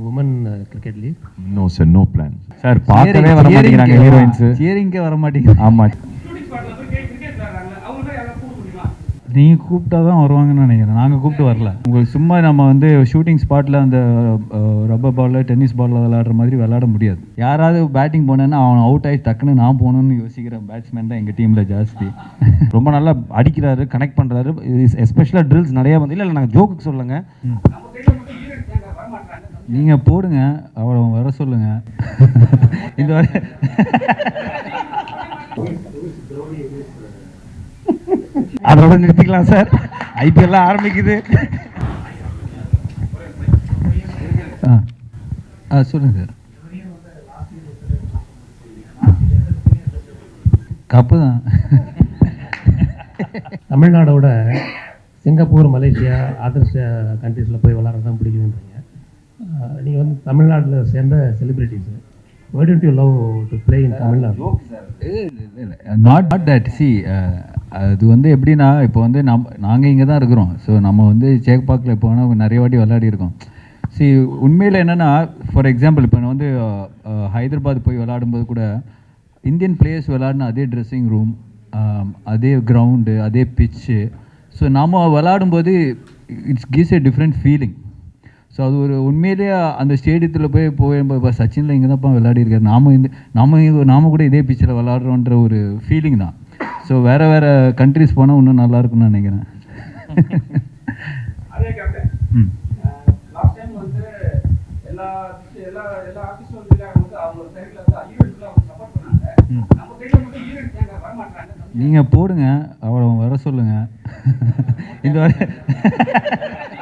Women cricket league No, sir, no plans. Sir பார்க்கவே வர மாட்டேங்கிறாங்க ஹீரோயின்ஸ் சியரிங்கே வர நீங்கள் கூப்பிட்டா தான் வருவாங்கன்னு நினைக்கிறேன். நாங்கள் கூப்பிட்டு வரல. உங்களுக்கு சும்மா நம்ம வந்து ஷூட்டிங் ஸ்பாட்டில் அந்த ரப்பர் பாலில் டென்னிஸ் பாலில் விளையாடுற மாதிரி விளையாட முடியாது. யாராவது பேட்டிங் போனேன்னா அவன் அவுட் ஆகி டக்குன்னு நான் போகணும்னு யோசிக்கிற பேட்ஸ்மேன் தான் எங்கள் டீமில் ஜாஸ்தி. ரொம்ப நல்லா அடிக்கிறாரு கனெக்ட் பண்ணுறாரு எஸ்பெஷலாக ட்ரில்ஸ் நிறையா வந்து இல்லை இல்லை நாங்கள் ஜோக்குக்கு சொல்லுங்க. நீங்கள் போடுங்க அவளை வர சொல்லுங்க. இந்த வர அதோட நிறுத்திக்கலாம் சார். ஐபிஎல்லாம் ஆரம்பிக்குது. ஆ. ஆ சொல்லுங்கள் சார். கப்பு தான். தமிழ்நாடோட சிங்கப்பூர் மலேசியா அதர் கண்ட்ரீஸில் போய் விளாட்றது தான் பிடிக்குதுன்றீங்க. நீங்கள் வந்து தமிழ்நாட்டில் சேர்ந்த celebrities why don't you love to play in Tamil Nadu not not that see அது வந்து எப்படின்னா இப்போ வந்து நம் நாங்கள் இங்கே தான் இருக்கிறோம். ஸோ நம்ம வந்து சேக்பாக்கில் இப்போ வேணால் நிறைய வாட்டி விளையாடி இருக்கோம். சி உண்மையில் என்னென்னா ஃபார் எக்ஸாம்பிள் இப்போ நான் வந்து ஹைதராபாத் போய் விளையாடும்போது கூட இந்தியன் பிளேயர்ஸ் விளையாடின அதே ட்ரெஸ்ஸிங் ரூம் அதே கிரவுண்டு அதே பிச்சு ஸோ நம்ம விளையாடும்போது it's gives a different feeling so அது ஒரு உண்மையிலேயே அந்த ஸ்டேடியத்தில் போய் போய் இப்போ சச்சினில் இங்கே தான்ப்பா விளையாடி இருக்காரு நாம இந்த நாம நாம கூட இதே பிச்சில் விளாட்றோன்ற ஒரு ஃபீலிங் தான். ஸோ வேறு வேறு கண்ட்ரிஸ் போனால் இன்னும் நல்லா இருக்கும்னு நினைக்கிறேன். ம். நீங்கள் போடுங்க. அவரை வர சொல்லுங்க. இந்த வர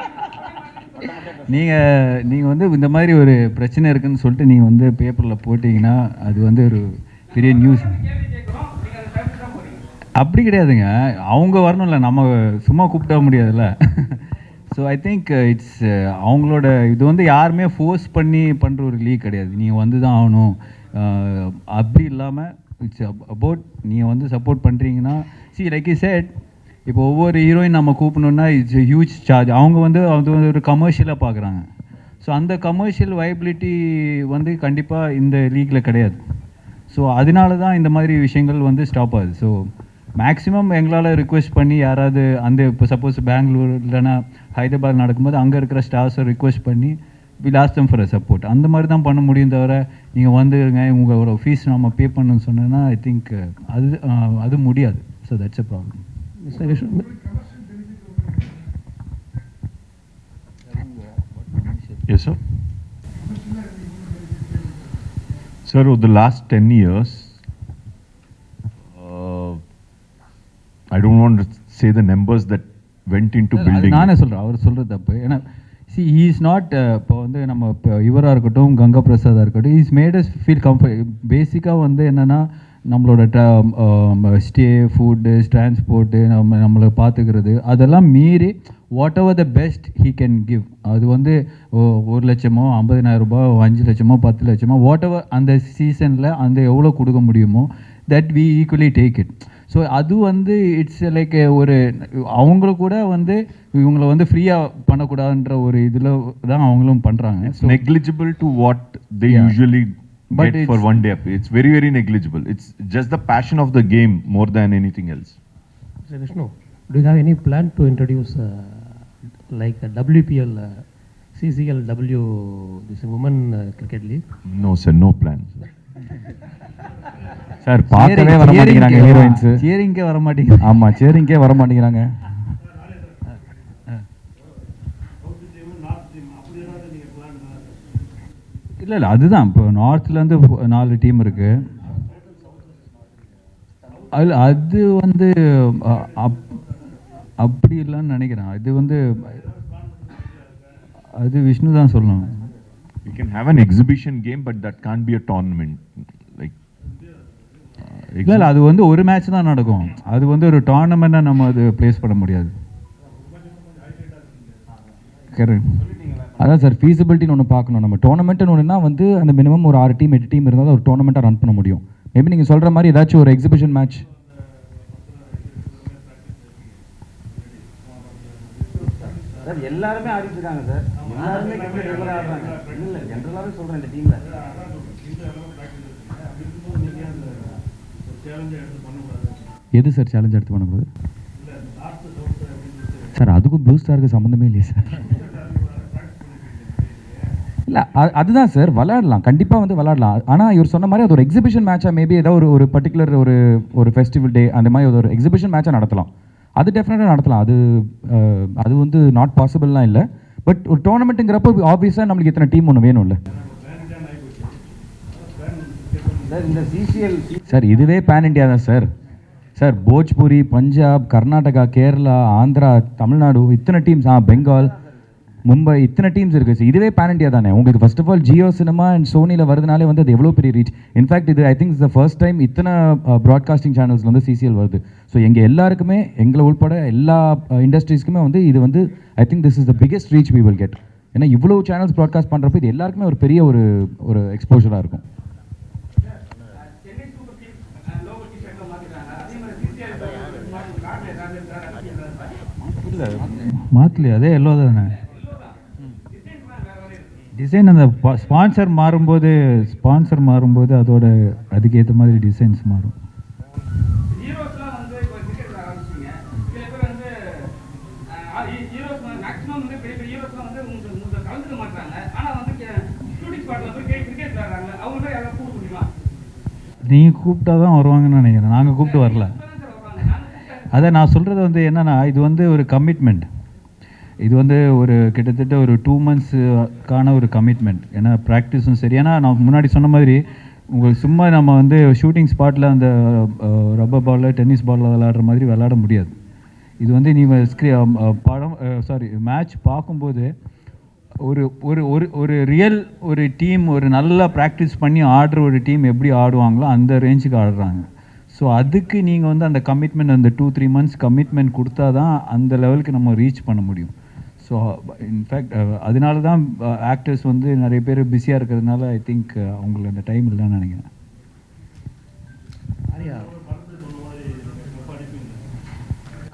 நீங்கள் நீங்கள் வந்து இந்த மாதிரி ஒரு பிரச்சனை இருக்குன்னு சொல்லிட்டு நீங்கள் வந்து பேப்பரில் போட்டிங்கன்னா அது வந்து ஒரு பெரிய நியூஸ் அப்படி கிடையாதுங்க. அவங்க வரணும்ல. நம்ம சும்மா கூப்பிட முடியாதுல்ல. ஸோ ஐ திங்க் இட்ஸ் அவங்களோட இது வந்து யாருமே ஃபோர்ஸ் பண்ணி பண்ணுற ஒரு லீக் கிடையாது. நீங்கள் வந்து தான் ஆகணும் அப்படி இல்லாமல் இட்ஸ் அபவுட் நீங்கள் வந்து சப்போர்ட் பண்ணுறீங்கன்னா சி லைக் இ சேட் இப்போ ஒவ்வொரு ஹீரோயின் நம்ம கூப்பிடணுன்னா இட்ஸ் ஹியூஜ் சார்ஜ் அவங்க வந்து அது வந்து ஒரு கமர்ஷியலாக பார்க்குறாங்க. ஸோ அந்த கமர்ஷியல் வயபிலிட்டி வந்து கண்டிப்பாக இந்த லீக்கில் கிடையாது. ஸோ அதனால தான் இந்த மாதிரி விஷயங்கள் வந்து ஸ்டாப் ஆகுது. ஸோ மேக்ஸிமம் எங்களால் ரிக்வெஸ்ட் பண்ணி யாராவது அந்த இப்போ சப்போஸ் பெங்களூர் இல்லைன்னா ஹைதராபாத் நடக்கும்போது அங்கே இருக்கிற ஸ்டாஃப்ஸை ரிக்வெஸ்ட் பண்ணி we last them for support அந்த மாதிரி தான் பண்ண முடியும் தவிர நீங்கள் வந்துருங்க உங்களோட ஃபீஸ் நம்ம பே பண்ணணும்னு சொன்னேன்னா ஐ திங்க் அது அது முடியாது. So that's a problem Yes, sir. Sir, over the last 10 years, uh, I don't want to say the numbers that went into building. நானே. சொல்கிறேன் அவர் சொல்கிறது தப்பு ஏன்னா சி ஹீ இஸ் நாட் இப்போ வந்து நம்ம இப்போ இவராக இருக்கட்டும் கங்கா பிரசாதாக இருக்கட்டும் is made as feel comfort பேசிக்காக வந்து என்னென்னா நம்மளோட ஸ்டே ஃபுட்டு டிரான்ஸ்போர்ட்டு நம்ம நம்மளை பார்த்துக்கிறது அதெல்லாம் மீறி whatever the best he can give அது வந்து ஒரு லட்சமோ ஐம்பதினாயிரம் ரூபாய் அஞ்சு லட்சமோ பத்து லட்சமோ வாட் எவர் அந்த சீசனில் அந்த எவ்வளோ கொடுக்க முடியுமோ that we equally take it so அது வந்து இட்ஸ் லைக் ஒரு அவங்களும் கூட வந்து இவங்களை வந்து ஃப்ரீயாக பண்ணக்கூடாதுன்ற ஒரு இதில் தான் அவங்களும் பண்ணுறாங்க to what they Yeah. usually But get for one day. It's very, very negligible. It's just the passion of the game more than anything else. Mister Vishnu do you have any plan to introduce uh, like a WPL uh, CCLW this women uh, cricket league No, sir, no plans. Sir பார்க்கவே வர மாட்டேங்கிறாங்க heroines. சியரிங்கே வர மாட்டேங்குது ஆமா சேரிங்கே வர மாட்டேங்கிறாங்க இல்லை இல்லை அதுதான். இப்போ நார்த்லேருந்து நாலு டீம் இருக்குது அதில் அது வந்து அ- அப் அப்படி இல்லைன்னு நினைக்கிறேன். அது வந்து அது விஷ்ணு தான் சொல்லணும். We can have an exhibition game, but that can't be a tournament. Like, uh, இல்லை இல்லை அது வந்து ஒரு மேட்ச் தான் நடக்கும். அது வந்து ஒரு டோர்னமெண்ட்டாக நம்ம அது ப்ளேஸ் பண்ண முடியாது. கரெக்ட் அதான் சார் ஃபீஸிபிலிட்டின்னு ஒன்று பார்க்கணும். நம்ம டோர்னமெண்ட்னு ஒன்றுனா வந்து அந்த மினிமம் ஒரு ஆறு டீம் எட்டு டீம் இருந்தால் தான் ஒரு டோர்னமெண்ட்டாக ரன் பண்ண முடியும். மேபி நீங்கள் சொல்கிற மாதிரி ஏதாச்சும் ஒரு எக்ஸிபிஷன் மேட்ச் சார் எல்லாருமே ஆடிட்டு இருக்காங்க சார் எல்லாருமே கம்பெனி ரெகுலராக ஆடுறாங்க இல்லை ஜென்ரலாகவே சொல்கிறேன் இந்த டீமில் எது சார் சேலஞ்ச் எடுத்து பண்ணும்போது சார் அதுக்கும் ப்ளூ ஸ்டாருக்கு சம்மந்தமே இல்லையே சார் இல்லை அதுதான் சார் விளையாடலாம். கண்டிப்பாக வந்து விளாடலாம் ஆனால் இவர் சொன்ன மாதிரி அது ஒரு எக்ஸிபிஷன் மேட்சாக மேபி ஏதோ ஒரு ஒரு பர்டிகுலர் ஒரு ஒரு ஃபெஸ்டிவல் டே அந்த மாதிரி ஒரு எக்ஸிபிஷன் மேட்சாக நடத்தலாம். அது டெஃபினட்டாக நடத்தலாம். அது அது வந்து நாட் பாசிபிள்லாம் இல்லை. பட் ஒரு டோர்னமெண்ட்டுங்கிறப்போ ஆப்வியஸாக நம்மளுக்கு இத்தனை டீம் ஒன்று வேணும்ல. சார் இந்த சார் இதுவே பேன் இண்டியா தான் சார் சார் போஜ்பூரி பஞ்சாப் கர்நாடகா கேரளா ஆந்திரா தமிழ்நாடு இத்தனை டீம்ஸ் ஆ பெங்கால் மும்பை இத்தனை டீம்ஸ் இருக்குது சார் இதுவே பேன் இண்டியா தானே? உங்களுக்கு first of all Jio Cinema and சோனியில் வருதுனாலே வந்து அது எவ்வளோ பெரிய ரீச் இன்ஃபேக்ட் இது I think the first time இத்தனை ப்ராட்காஸ்டிங் சேனல்ஸ் வந்து சிசிஎல் வருது. ஸோ எங்கள் எல்லாருக்குமே எங்களை உள்பட எல்லா இண்டஸ்ட்ரீஸ்க்குமே வந்து இது வந்து I think this is the biggest reach we will get. ஏன்னா இவ்வளோ சேனல்ஸ் ப்ராட்காஸ்ட் பண்ணுறப்ப இது எல்லாருக்குமே ஒரு பெரிய ஒரு ஒரு எக்ஸ்போஷராக இருக்கும். மாற்றலையே அதே எல்லோ தானே? டிசைன் அந்த ஸ்பான்சர் மாறும்போது ஸ்பான்சர் மாறும்போது அதோட அதுக்கேற்ற மாதிரி டிசைன்ஸ் மாறும். நீங்கள் கூப்பிட்டா தான் வருவாங்கன்னு நினைக்கிறேன். நாங்கள் கூப்பிட்டு வரல. அதான் நான் சொல்கிறது வந்து என்னன்னா இது வந்து ஒரு கமிட்மெண்ட் இது வந்து ஒரு கிட்டத்தட்ட ஒரு டூ மந்த்ஸுக்கான ஒரு கமிட்மெண்ட் ஏன்னா ப்ராக்டிஸும் சரி. ஏன்னா நான் முன்னாடி சொன்ன மாதிரி உங்களுக்கு சும்மா நம்ம வந்து ஷூட்டிங் ஸ்பாட்டில் அந்த ரப்பர் பாலில் டென்னிஸ் பாலில் விளாடுற மாதிரி விளாட முடியாது. இது வந்து நீ ஸ்க்ரீ படம் சாரி மேட்ச் பார்க்கும்போது ஒரு ஒரு ஒரு ஒரு ரியல் ஒரு டீம் ஒரு நல்லா ப்ராக்டிஸ் பண்ணி ஆடுற ஒரு டீம் எப்படி ஆடுவாங்களோ அந்த ரேஞ்சுக்கு ஆடுறாங்க. ஸோ அதுக்கு நீங்கள் வந்து அந்த கமிட்மெண்ட் அந்த டூ த்ரீ மந்த்ஸ் கமிட்மெண்ட் கொடுத்தா தான் அந்த லெவலுக்கு நம்ம ரீச் பண்ண முடியும். ஸோ இன்ஃபேக்ட் அதனால தான் ஆக்டர்ஸ் வந்து நிறைய பேர் பிஸியாக இருக்கிறதுனால ஐ திங்க் அவங்களுக்கு அந்த டைம் இல்லைன்னு நினைக்கிறேன்.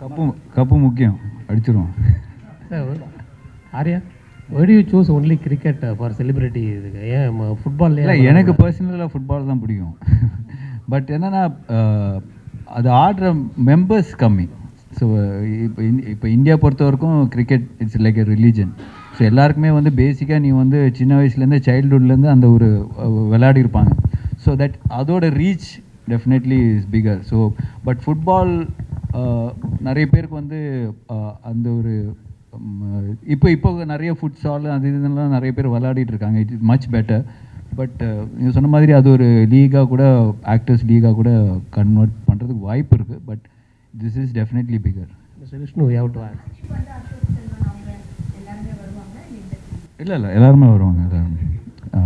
கப்பு கப்பு முக்கியம். அடிச்சிருவோம். Sir Arya why you choose only cricket for celebrity இதுக்கு ஏன் ஃபுட்பால் இல்லை எனக்கு பர்சனலாக ஃபுட்பால் தான் பிடிக்கும். பட் என்னென்னா அது ஆடுற மெம்பர்ஸ் கம்மி. ஸோ இப்போ இப்போ இந்தியா பொறுத்த வரைக்கும் cricket it's like a religion so எல்லாருக்குமே வந்து பேசிக்காக நீ வந்து சின்ன வயசுலேருந்து சைல்ட்ஹுட்லேருந்து அந்த ஒரு விளையாடி இருப்பாங்க ஸோ தட் அதோட reach definitely is bigger so but football நிறைய பேருக்கு வந்து அந்த ஒரு இப்போ இப்போ நிறைய ஃபுட்ஸால் அது இதெல்லாம் நிறைய பேர் விளையாடிட்டு இருக்காங்க it is much better but நீங்கள் சொன்ன மாதிரி அது ஒரு லீகாக கூட ஆக்டர்ஸ் லீகாக கூட கன்வெர்ட் பண்ணுறதுக்கு வாய்ப்பு இருக்குது but This is definitely bigger mister Vishnu you have to ask இல்லை இல்லை எல்லாருமே வருவாங்க எல்லாருமே ஆ.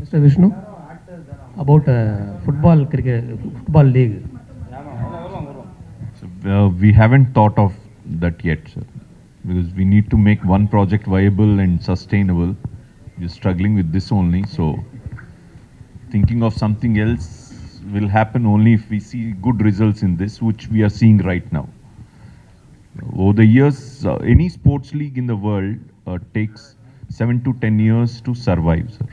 Mister Vishnu about football cricket football league So, uh, we haven't thought of that yet, sir, because we need to make one project viable and sustainable. We're struggling with this only, so thinking of something else will happen only if we see good results in this, which we are seeing right now. Over the years, uh, any sports league in the world uh, takes seven to ten years to survive, sir.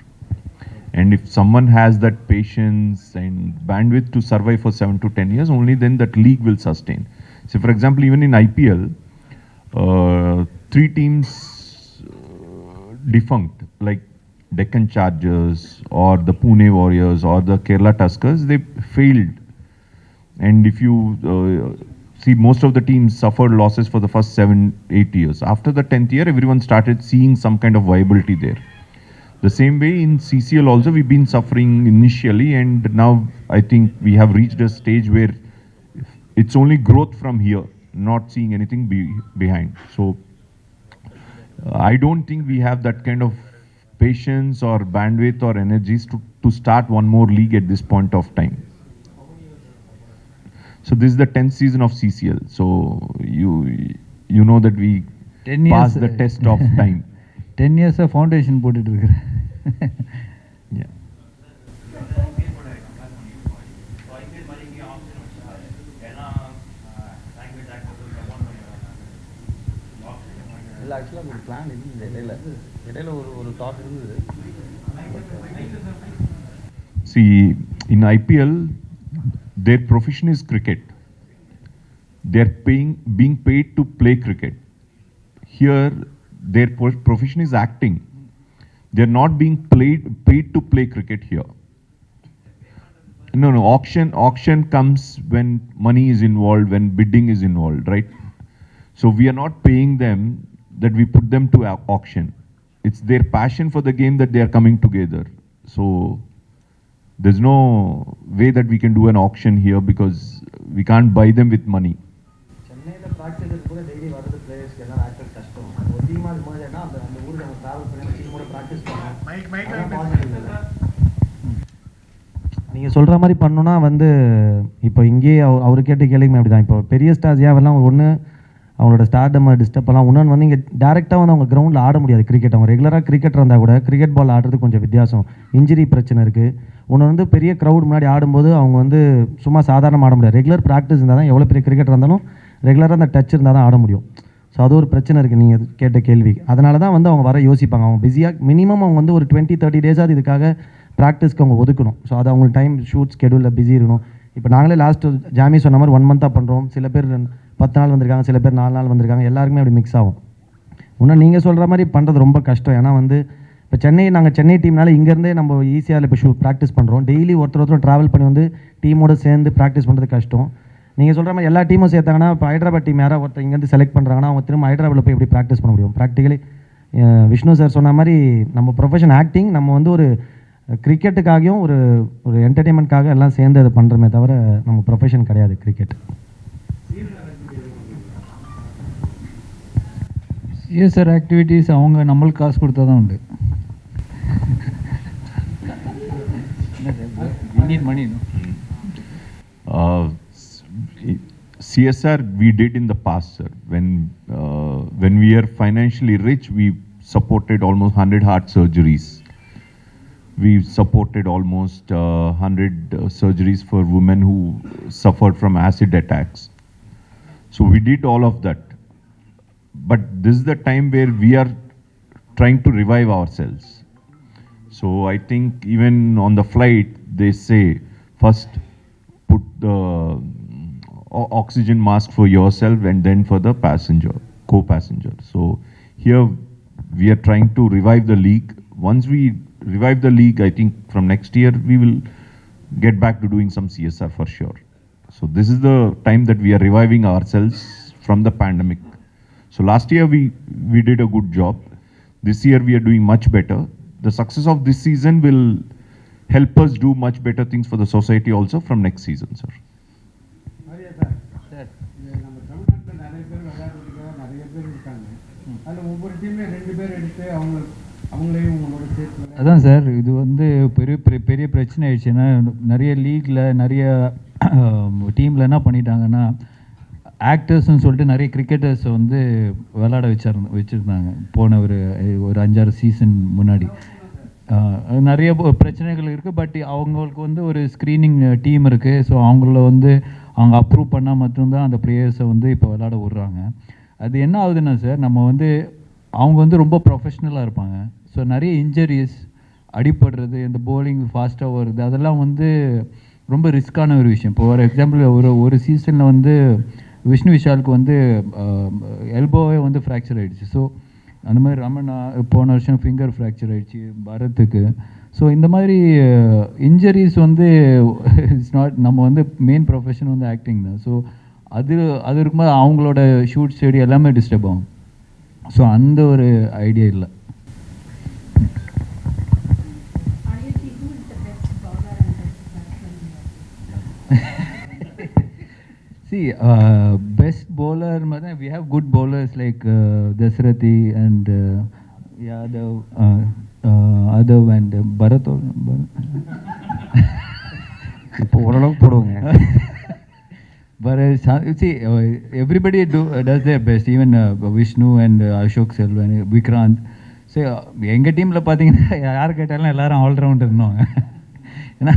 And if someone has that patience and bandwidth to survive for seven to ten years, only then that league will sustain. So, for example, even in IPL, uh, three teams uh, defunct, like Deccan Chargers or the Pune Warriors or the Kerala Tuskers, they failed. And if you uh, see, most of the teams suffered losses for the first seven, eight years. After the tenth year, everyone started seeing some kind of viability there. The same way in CCL also, we've been suffering initially, and now I think we have reached a stage where it's only growth from here, not seeing anything be, behind. So uh, I don't think we have that kind of patience or bandwidth or energies to, to start one more league at this point of time. So this is the 10th season of CCL. So you you know that we 10 years, passed the test of time. Ten இயர்ஸாக foundation போட்டுட்டு இருக்கிறேன் Yeah. இல்லை ஆக்சுவலாக ஒரு plan இருந்தது இடையில இடையில ஒரு ஒரு தாட் இருந்தது See, in IPL, their profession is cricket. They're paying, being paid to play cricket. Here, their pro- profession is acting. They're not being played, paid to play cricket here. No, no, auction, auction comes when money is involved, when bidding is involved, right? So we are not paying them that we put them to au- auction. It's their passion for the game that they are coming together. So there's no way that we can do an auction here because we can't buy them with money. நீங்கள் சொல்கிற மாதிரி பண்ணோன்னா வந்து இப்போ இங்கேயே அவர் அவர் கேட்ட கேள்வியுமே அப்படி தான் இப்போ பெரிய ஸ்டார்ஸ் ஏவெல்லாம் ஒன்று அவங்களோட ஸ்டார்டம் டிஸ்டர்ப் பண்ணலாம். இன்னொன்று வந்து இங்கே டேரெக்டாக வந்து அவங்க கிரவுண்டில் ஆட முடியாது கிரிக்கெட் அவங்க ரெகுலராக கிரிக்கெட் இருந்தால் கூட கிரிக்கெட் பால் ஆடுறது கொஞ்சம் வித்தியாசம். இன்ஜுரி பிரச்சனை இருக்குது ஒன்று வந்து பெரிய க்ரௌட் முன்னாடி ஆடும்போது அவங்க வந்து சும்மா சாதாரணமாக ஆட முடியாது. ரெகுலர் ப்ராக்டிஸ் இருந்தால் தான் எவ்வளோ பெரிய கிரிக்கெட் இருந்தாலும் ரெகுலராக அந்த டச் இருந்தால் தான் ஆட முடியும். ஸோ அது ஒரு பிரச்சனை இருக்குது நீங்கள் கேட்ட கேள்வி. அதனால தான் வந்து அவங்க வர யோசிப்பாங்க. அவங்க பிஸியாக மினிமம் அவங்க வந்து ஒரு டுவெண்ட்டி தேர்ட்டி டேஸாவது இதுக்காக ப்ராக்டிஸ்க்கு அவங்க ஒதுக்கணும். ஸோ அது அவங்களுக்கு டைம் ஷூட் ஸ்கெடியூலில் பிஸி இருக்கணும். இப்போ நாங்களே லாஸ்ட்டு ஜாமி சொன்ன மாதிரி ஒன் மந்த்தாக பண்ணுறோம் சில பேர் பத்து நாள் வந்திருக்காங்க சில பேர் நாலு நாள் வந்திருக்காங்க. எல்லாருக்குமே அப்படி மிக்ஸ் ஆகும். இன்னும் நீங்கள் சொல்கிற மாதிரி பண்ணுறது ரொம்ப கஷ்டம். ஏன்னா வந்து இப்போ சென்னை நாங்கள் சென்னை டீம்னால இங்கேருந்தே நம்ம ஈஸியாக இப்போ ஷூ ப்ராக்டிஸ் பண்ணுறோம் டெய்லி ஒருத்தர் ஒருத்தர் ட்ராவல் பண்ணி வந்து டீமோடு சேர்ந்து ப்ராக்டிஸ் பண்ணுறது கஷ்டம். நீங்கள் சொல்கிற மாதிரி எல்லா டீமும் சேர்த்தாங்கன்னா இப்போ ஹைதராபாத் டீம் யாராவது ஒருத்தர் இங்கேருந்து செலக்ட் பண்ணுறாங்கன்னா அவங்க திரும்ப ஹைதராபாத்தில் போய் எப்படி ப்ராக்டிஸ் பண்ண முடியும்? ப்ராக்டிக்கலி விஷ்ணு சார் சொன்ன மாதிரி நம்ம ப்ரொஃபஷன் ஆக்டிங் நம்ம வந்து ஒரு கிரிக்கெட்டுக்காகவும் ஒரு ஒரு என்டர்டெயின்மெண்ட்காக எல்லாம் சேர்ந்து அதை பண்ணுறமே தவிர நம்ம ப்ரொஃபஷன் கிடையாது கிரிக்கெட் சிஎஸ்ஆர் ஆக்டிவிட்டீஸ் அவங்க நம்மளுக்கு காசு கொடுத்தா தான் உண்டு money Uh, CSR we did in the past, sir. When uh, when we are financially rich, we supported almost 100 heart surgeries. We supported almost uh, 100 uh, surgeries for women who suffered from acid attacks. So we did all of that. But this is the time where we are trying to revive ourselves. So I think even on the flight, they say first put the oxygen mask for yourself and then for the passenger, co-passenger. So here we are trying to revive the league. Once we revive the league, I think from next year we will get back to doing some CSR for sure. So this is the time that we are reviving ourselves from the pandemic. So last year we, we did a good job. This year we are doing much better. The success of this season will help us do much better things for the society also from next season, sir. நம்ம தமிழ்நாட்டில் நிறைய பேர் விளையாடுறதுக்காக நிறைய பேர் இருக்காங்க அதில் ஒவ்வொரு டீம்லையும் ரெண்டு பேர் எடுத்து அவங்க அதான் சார் இது வந்து பெரிய பெரிய பெரிய பிரச்சனை ஆயிடுச்சுன்னா நிறைய லீக்ல நிறைய டீமில் என்ன பண்ணிட்டாங்கன்னா ஆக்டர்ஸ்னு சொல்லிட்டு நிறைய கிரிக்கெட்டர்ஸ் வந்து விளாட வச்சிருந்த வச்சுருந்தாங்க. போன ஒரு ஒரு அஞ்சாறு சீசன் முன்னாடி. நிறைய பிரச்சனைகள் இருக்குது பட் அவங்களுக்கு வந்து ஒரு ஸ்க்ரீனிங் டீம் இருக்குது ஸோ அவங்கள வந்து அவங்க அப்ரூவ் பண்ணால் மட்டும்தான் அந்த பிளேயர்ஸை வந்து இப்போ விளாட விட்றாங்க. அது என்ன ஆகுதுன்னா சார் நம்ம வந்து அவங்க வந்து ரொம்ப ப்ரொஃபஷ்னலாக இருப்பாங்க. ஸோ நிறைய இன்ஜரிஸ் அடிபடுறது இந்த போலிங் ஃபாஸ்ட்டாக வருது அதெல்லாம் வந்து ரொம்ப ரிஸ்க்கான ஒரு விஷயம். இப்போ ஒரு எக்ஸாம்பிள் ஒரு ஒரு சீசனில் வந்து விஷ்ணு விஷாலுக்கு வந்து எல்போவே வந்து ஃப்ராக்சர் ஆகிடுச்சு ஸோ அந்த மாதிரி ரமணா போன வருஷம் ஃபிங்கர் ஃப்ராக்சர் ஆகிடுச்சு பரத்துக்கு. ஸோ இந்த மாதிரி இன்ஜரிஸ் வந்து இட்ஸ் நாட் நம்ம வந்து மெயின் ப்ரொஃபஷன் வந்து ஆக்டிங் தான். ஸோ அது அது இருக்கும்போது அவங்களோட ஷூட் ஸ்டடி எல்லாமே டிஸ்டர்ப் ஆகும். ஸோ அந்த ஒரு ஐடியா இல்லை Honestly, who is the best bowler and best batsman here? See, uh, best bowler, we have good bowlers like uh, Dasrathi and uh, Yadav, uh, uh, Adav and uh, Bharat. or- இப்போ ஓரளவுக்கு போடுவோங்க uh, uh, uh, their best, even uh, Vishnu and uh, Ashok Selva and uh, Vikrant. So, uh, எங்கள் டீமில் பார்த்தீங்கன்னா யார் கேட்டாலும் எல்லாரும் allrounder இருந்தோம் ஏன்னா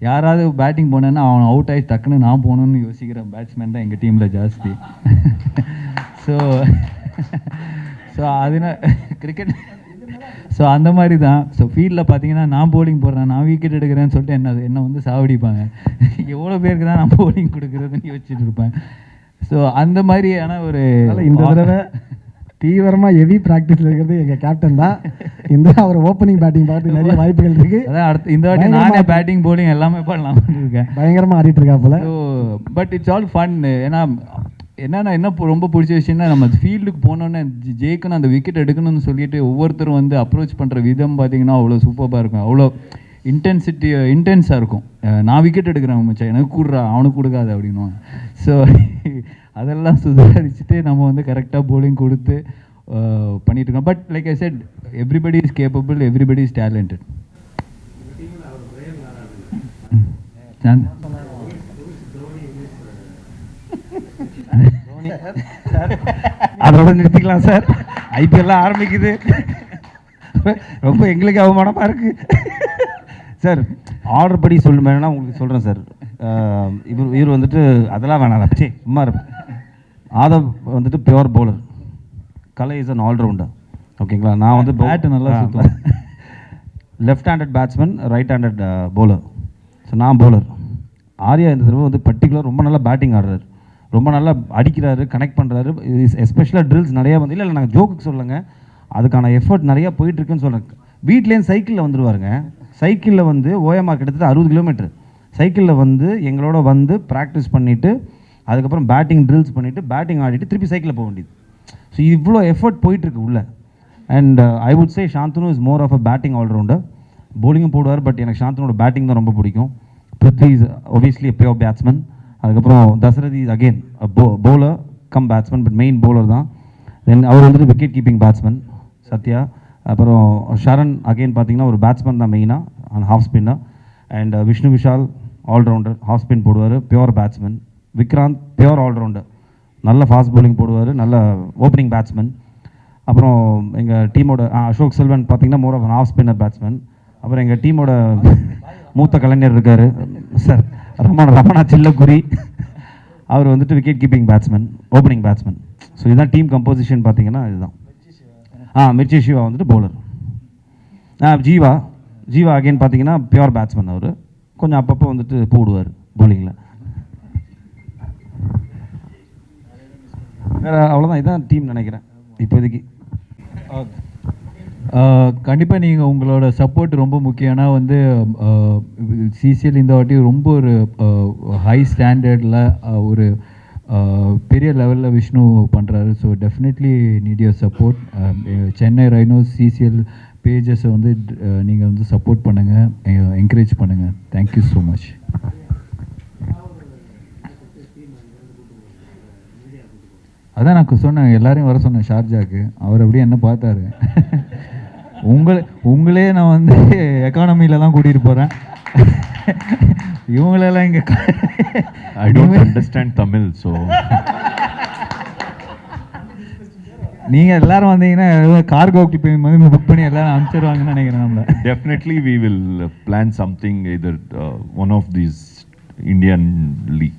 யாராவது பேட்டிங் போனேன்னா அவன் அவுட் ஆகி டக்குன்னு நான் போகணுன்னு யோசிக்கிற பேட்ஸ்மேன் தான் எங்கள் டீமில் ஜாஸ்தி. ஸோ ஸோ அதனால கிரிக்கெட் ஸோ அந்த மாதிரி தான் ஸோ ஃபீல்டில் பார்த்தீங்கன்னா நான் போலிங் போடுறேன் நான் விக்கெட் எடுக்கிறேன்னு சொல்லிட்டு என்ன என்ன வந்து சாவடிப்பாங்க. எவ்வளோ பேருக்கு தான் நான் போலிங் கொடுக்குறதுன்னு யோசிச்சுட்டு இருப்பேன். ஸோ அந்த மாதிரியான ஒரு இந்த தடவை தீவிரமா ஹெவி பிராக்டிஸ்ல இருக்கிறது எங்க கேப்டன் தான். இந்த அவர் ஓப்பனிங் பேட்டிங் பார்த்து நிறைய வாய்ப்புகள் இருக்கு. அதான் அடுத்து இந்த வாட்டி நானே பேட்டிங் போலிங் எல்லாமே பண்ணலாம்னு இருக்கேன். பயங்கரமா ஆடிட்டு இருக்கா போல. So but it's all fun ஏன்னா என்னன்னா என்ன ரொம்ப பிடிச்ச விஷயம்னா நம்ம ஃபீல்டுக்கு போனோன்னே ஜெயிக்கணும் அந்த விக்கெட் எடுக்கணும்னு சொல்லிட்டு ஒவ்வொருத்தரும் வந்து அப்ரோச் பண்ணுற விதம் பார்த்தீங்கன்னா அவ்வளோ சூப்பராக இருக்கும். அவ்வளோ இன்டென்சிட்டி இன்டென்ஸாக இருக்கும். நான் விக்கெட் எடுக்கிறேன் மச்சான். எனக்கு கூடுறா அவனுக்கு கொடுக்காது அப்படின்னுவாங்க. ஸோ அதெல்லாம் சுதாரிச்சுட்டு நம்ம வந்து கரெக்டாக போலிங் கொடுத்து அஹ், பண்ணிட்டு இருக்கோம். But like I said everybody is capable everybody is talented அதோட நிறுத்திக்கலாம் சார் ஐபிஎல்லாம் ஆரம்பிக்குது. ரொம்ப எங்களுக்கு அவமானமாக இருக்கு. சார் ஆர்டர் படி சொல்லணும்னா உங்களுக்கு சொல்கிறேன் சார் இவர் இவர் வந்துட்டு அதெல்லாம் வேணாம் சே சும்மா இருப்பேன் ஆதவ் வந்துட்டு pure bowler. Kalai is an allrounder ஓகேங்களா? நான் வந்து Bat நல்லா சுத்துவேன். Left handed batsman right handed bowler. So நான் bowler. ஆர்யா இந்த தடவை வந்து பர்டிகுலர் ரொம்ப நல்லா பேட்டிங் ஆடுறாரு. ரொம்ப நல்லா அடிக்கிறாரு கனெக்ட் பண்ணுறாரு எஸ்பெஷலாக ட்ரில்ஸ் நிறைய வந்து இல்லை இல்லை நாங்கள் ஜோக்குக்கு சொல்லுங்க அதுக்கான எஃபர்ட் நிறைய போயிட்டு இருக்குன்னு சொல்கிறேன் வீட்லேயும் சைக்கிளில் வந்துருவாருங்க. சைக்கிளில் வந்து ஓஎம்ஆர் கிட்டத்தட்ட அறுபது கிலோமீட்டர் சைக்கிளில் வந்து எங்களோட வந்து ப்ராக்டிஸ் பண்ணிவிட்டு அதுக்கப்புறம் பேட்டிங் ட்ரில்ஸ் பண்ணிவிட்டு பேட்டிங் ஆடிட்டு திருப்பி சைக்கிளில் போக வேண்டியது. ஸோ இவ்வளோ எஃபர்ட் போயிட்டுருக்கு உள்ளே. And I would say Shanthanu is more of a batting allrounder போலிங்கும் போடுவார் பட் எனக்கு சாந்தனோட பேட்டிங் தான் ரொம்ப பிடிக்கும். Prithvi is obviously pure batsman அதுக்கப்புறம் Dasarathi is again bowler cum batsman but main bowler தான். தென் அவர் வந்துட்டு விக்கெட் கீப்பிங் பேட்ஸ்மேன் சத்யா. அப்புறம் ஷரண் அகெயின் பார்த்தீங்கன்னா ஒரு பேட்ஸ்மேன் தான் மெயினாக and half spinner and Vishnu Vishal allrounder half spin போடுவார் pure batsman Vikranth pure allrounder நல்ல ஃபாஸ்ட் பவுலிங் போடுவார் நல்ல ஓப்பனிங் பேட்ஸ்மேன் அப்புறம் எங்கள் டீமோட அசோக் செல்வன் பார்த்தீங்கன்னா more of off spinner batsman அப்புறம் எங்கள் டீமோட மூத்த கலைஞர் இருக்கார் சார் ரமண ரமணா சில்லக்குரி அவர் வந்துட்டு wicket keeping batsman opening batsman so இதுதான் டீம் கம்போசிஷன் பார்த்தீங்கன்னா இதுதான். ஆ மிர்ச்சி சிவா வந்துட்டு பவுலர் ஆ ஜீவா ஜீவா அகெயின் பார்த்தீங்கன்னா பியோர் பேட்ஸ்மேன் அவர். கொஞ்சம் அப்பப்போ வந்துட்டு போடுவார் பவுலிங்கில் வேறு அவ்வளோதான் இதான் டீம் நினைக்கிறேன். இப்போதைக்கு. கண்டிப்பாக நீங்கள் உங்களோட சப்போர்ட் ரொம்ப முக்கியம். ஏன்னா வந்து சிசிஎல் இந்த வாட்டி ரொம்ப ஒரு ஹை ஸ்டாண்டர்டில் ஒரு பெரிய லெவலில் விஷ்ணு பண்ணுறாரு so definitely need your support Chennai Rhinos CCL பேஜஸை வந்து நீங்கள் வந்து சப்போர்ட் பண்ணுங்கள் என்கரேஜ் பண்ணுங்கள் தேங்க்யூ ஸோ மச் அதான் நான் சொன்னேன் எல்லாரையும் வர சொன்னேன் ஷார்ஜாக்கு. அவர் அப்படியே என்ன பார்த்தாரு? உங்களை உங்களே நான் வந்து எக்கானமியில தான் கூட்டிகிட்டு போகிறேன் இவங்களெல்லாம் இங்கே I don't understand Tamil, so. நீங்கள் எல்லாரும் வந்தீங்கன்னா கார்கோ கிளிப்பிங் வந்து புக் பண்ணி எல்லாரும் அனுப்பிச்சிடுவாங்கன்னு நினைக்கிறேன் நம்மள. Definitely we will uh, plan something either uh, one of these Indian league